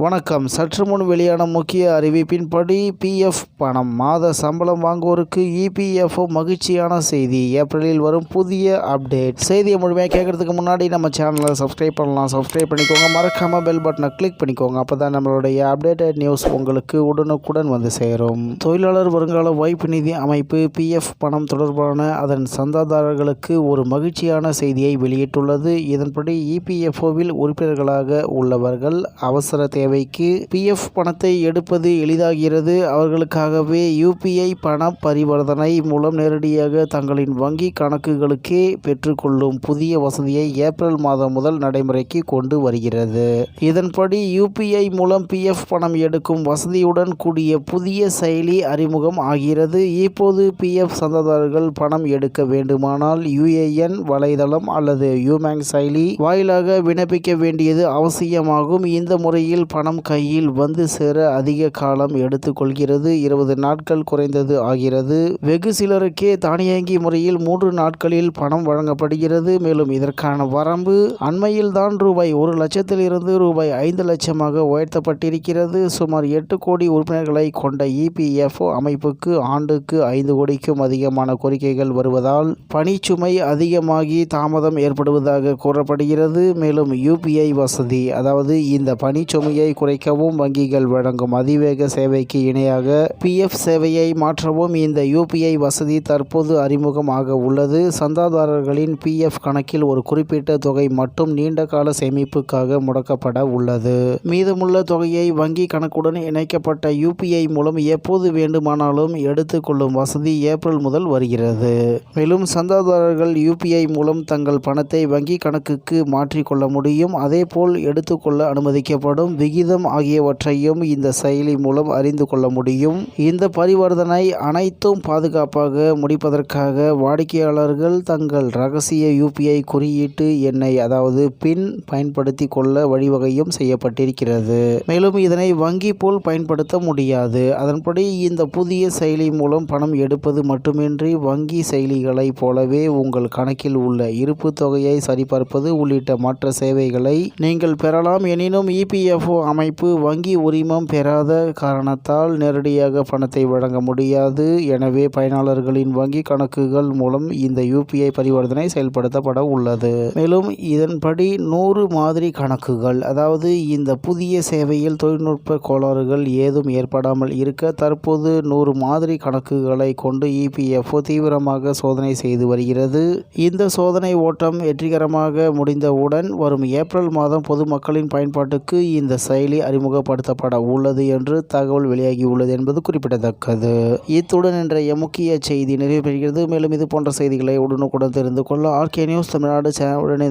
வணக்கம். சற்று முன் வெளியான முக்கிய அறிவிப்பின்படி பிஎஃப் பணம் மாத சம்பளம் வாங்குவோருக்கு இபிஎஃப்ஓ மகிழ்ச்சியான செய்தி. ஏப்ரலில் வரும் புதிய அப்டேட். செய்தியை முழுமையாக கேட்கறதுக்கு முன்னாடி நம்ம சேனலை சப்ஸ்கிரைப் பண்ணலாம். சப்ஸ்கிரைப் பண்ணிக்கோங்க. மறக்காமல் பெல் பட்டனை கிளிக் பண்ணிக்கோங்க. அப்போ தான் நம்மளுடைய அப்டேட்டட் நியூஸ் உங்களுக்கு உடனுக்குடன் வந்து சேரும். தொழிலாளர் வருங்கால வைப்பு நிதி அமைப்பு பிஎஃப் பணம் தொடர்பான அதன் சந்தாதாரர்களுக்கு ஒரு மகிழ்ச்சியான செய்தியை வெளியிட்டுள்ளது. இதன்படி இபிஎஃப்ஓவில் உறுப்பினர்களாக உள்ளவர்கள் அவசர தேவை தேவைக்கு பிஎஃப் பணத்தை எடுப்பது எளிதாகிறது. அவர்களுக்காகவே யூபிஐ பண பரிவர்த்தனை மூலம் நேரடியாக தங்களின் வங்கி கணக்குகளுக்கே பெற்றுக்கொள்ளும் புதிய வசதியை ஏப்ரல் மாதம் முதல் நடைமுறைக்கு கொண்டு வருகிறது. இதன்படி யூபிஐ மூலம் பிஎஃப் பணம் எடுக்கும் வசதியுடன் கூடிய புதிய செயலி அறிமுகம் ஆகிறது. இப்போது பிஎஃப் சந்தாதாரர்கள் பணம் எடுக்க வேண்டுமானால் யுஏஎன் வலைதளம் அல்லது யூமேங் செயலி வாயிலாக விண்ணப்பிக்க வேண்டியது அவசியமாகும். இந்த முறையில் பணம் கையில் வந்து சேர அதிக காலம் எடுத்துக்கொள்கிறது. இருபது நாட்கள் குறைந்தது ஆகிறது. வெகு சிலருக்கே தானியங்கி முறையில் மூன்று நாட்களில் பணம் வழங்கப்படுகிறது. மேலும் இதற்கான வரம்பு அண்மையில் தான் ரூபாய் ஒரு லட்சத்திலிருந்து ரூபாய் ஐந்து லட்சமாக உயர்த்தப்பட்டிருக்கிறது. சுமார் எட்டு கோடி உறுப்பினர்களை கொண்ட இபிஎஃப்ஓ அமைப்புக்கு ஆண்டுக்கு ஐந்து கோடிக்கும் அதிகமான கோரிக்கைகள் வருவதால் பணிச்சுமை அதிகமாகி தாமதம் ஏற்படுவதாக கூறப்படுகிறது. மேலும் யூபிஐ வசதி அதாவது இந்த பணிச்சுமையை குறைக்கவும் வங்கிகள் வழங்கும் அதிவேக சேவைக்கு இணையாக பிஎஃப் சேவையை மாற்றவும் இந்த யூபிஐ வசதி தற்போது அறிமுகமாக உள்ளது. சந்தாதாரர்களின் பிஎஃப் கணக்கில் ஒரு குறிப்பிட்ட தொகை மட்டும் நீண்ட கால சேமிப்புக்காக முடக்கப்பட உள்ளது. மீதமுள்ள தொகையை வங்கி கணக்குடன் இணைக்கப்பட்ட யூபிஐ மூலம் எப்போது வேண்டுமானாலும் எடுத்துக்கொள்ளும் வசதி ஏப்ரல் முதல் வருகிறது. மேலும் சந்தாதாரர்கள் யூபிஐ மூலம் தங்கள் பணத்தை வங்கி கணக்குக்கு மாற்றிக்கொள்ள முடியும். அதேபோல் எடுத்துக்கொள்ள அனுமதிக்கப்படும் விகிதம் ஆகியவற்றையும் இந்த செயலி மூலம் அறிந்து கொள்ள முடியும். இந்த பரிவர்த்தனை அனைத்தும் பாதுகாப்பாக முடிப்பதற்காக வாடிக்கையாளர்கள் தங்கள் ரகசிய யூபிஐ குறியீட்டு எண்ணை அதாவது பின் பயன்படுத்தி கொள்ள வழிவகையும் செய்யப்பட்டிருக்கிறது. மேலும் இதனை வங்கி போல் பயன்படுத்த முடியாது. அதன்படி இந்த புதிய செயலி மூலம் பணம் எடுப்பது மட்டுமின்றி வங்கி செயலிகளைப் போலவே உங்கள் கணக்கில் உள்ள இருப்பு தொகையை சரிபார்ப்பது உள்ளிட்ட மற்ற சேவைகளை நீங்கள் பெறலாம். எனினும் இபிஎஃப்ஓ அமைப்பு வங்கி உரிமம் பெறாத காரணத்தால் நேரடியாக பணத்தை வழங்க முடியாது. எனவே பயனாளர்களின் வங்கி கணக்குகள் மூலம் இந்த யூபிஐ பரிவர்த்தனை செயல்படுத்தப்பட உள்ளது. மேலும் இதன்படி நூறு மாதிரி கணக்குகள் அதாவது இந்த புதிய சேவையில் தொழில்நுட்ப கோளாறுகள் ஏதும் ஏற்படாமல் இருக்க தற்போது நூறு மாதிரி கணக்குகளை கொண்டு இபிஎஃப்ஓ தீவிரமாக சோதனை செய்து வருகிறது. இந்த சோதனை ஓட்டம் வெற்றிகரமாக முடிந்தவுடன் வரும் ஏப்ரல் மாதம் பொதுமக்களின் பயன்பாட்டுக்கு இந்த செயலி அறிமுகப்படுத்தப்பட உள்ளது என்று தகவல் வெளியாகியுள்ளது என்பது குறிப்பிடத்தக்கது. இத்துடன் இன்றைய முக்கிய செய்தி நிறைவு பெறுகிறது மேலும் இது போன்ற செய்திகளை உடனுக்குடன் தெரிந்து கொள்ள ஆர்கே நியூஸ் தமிழ்நாடு சேனல் உடனே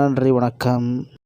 நன்றி வணக்கம்.